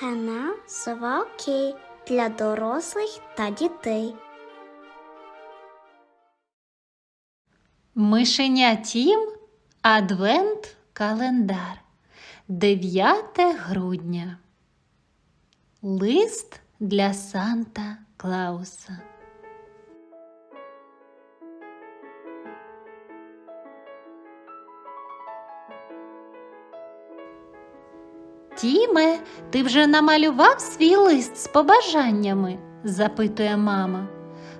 Канал Сова Окей для дорослих та дітей. Мишеня Тім Адвент Календар 9 грудня. Лист для Санта Клауса. Тіме, ти вже намалював свій лист з побажаннями? запитує мама.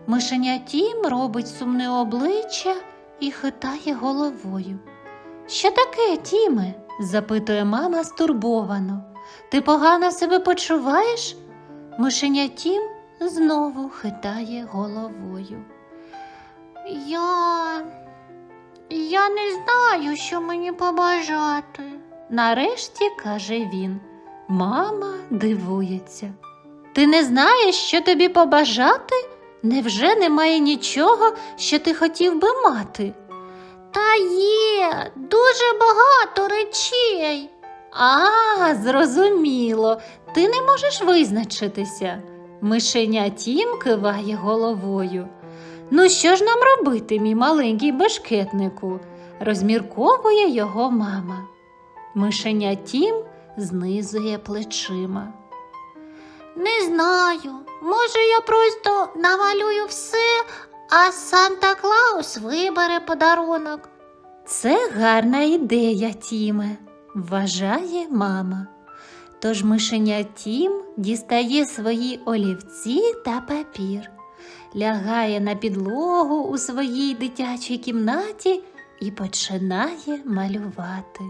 Мишеня Тім робить сумне обличчя і хитає головою. Що таке, Тіме? запитує мама стурбовано. Ти погано себе почуваєш? Мишеня Тім знову хитає головою. Я. Я не знаю, що мені побажати. Нарешті каже він. Мама дивується. Ти не знаєш, що тобі побажати? Невже немає нічого, що ти хотів би мати? Та є дуже багато речей. А, зрозуміло, ти не можеш визначитися. Мишеня Тім киває головою. Ну, що ж нам робити, мій маленький бешкетнику? розмірковує його мама. Мишеня Тім знизує плечима. Не знаю. Може, я просто намалюю все, а Санта Клаус вибере подарунок. Це гарна ідея, Тіме, вважає мама. Тож мишеня Тім дістає свої олівці та папір, лягає на підлогу у своїй дитячій кімнаті і починає малювати.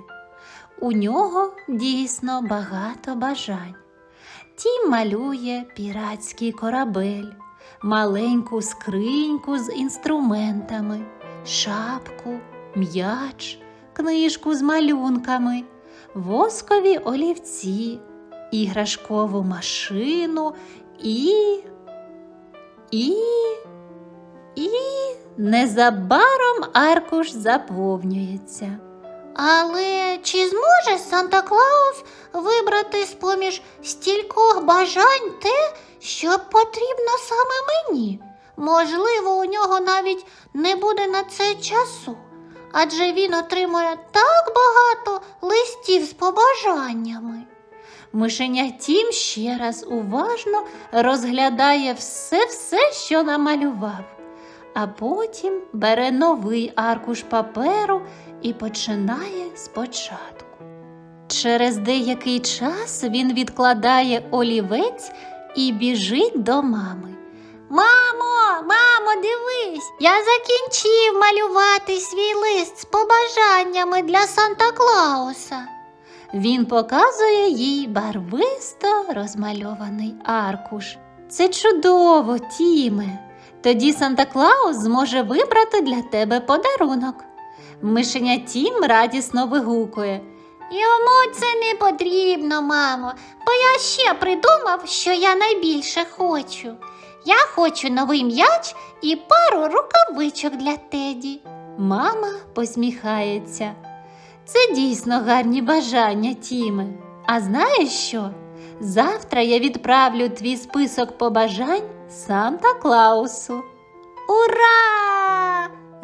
У нього дійсно багато бажань. Тім малює піратський корабель, маленьку скриньку з інструментами, шапку, м'яч, книжку з малюнками, воскові олівці, іграшкову машину і. і. і незабаром аркуш заповнюється. Але чи зможе Санта Клаус вибрати з поміж стількох бажань те, що потрібно саме мені? Можливо, у нього навіть не буде на це часу, адже він отримує так багато листів з побажаннями. Мишеня Тім ще раз уважно розглядає все-все, що намалював, а потім бере новий аркуш паперу і починає спочатку. Через деякий час він відкладає олівець і біжить до мами. Мамо, мамо, дивись, я закінчив малювати свій лист з побажаннями для Санта Клауса. Він показує їй барвисто розмальований аркуш. Це чудово, Тіме. Тоді Санта Клаус зможе вибрати для тебе подарунок. Мишеня Тім радісно вигукує. Йому це не потрібно, мамо, бо я ще придумав, що я найбільше хочу. Я хочу новий м'яч і пару рукавичок для Теді. Мама посміхається. Це дійсно гарні бажання, Тіме. А знаєш що? Завтра я відправлю твій список побажань Санта Клаусу. Ура!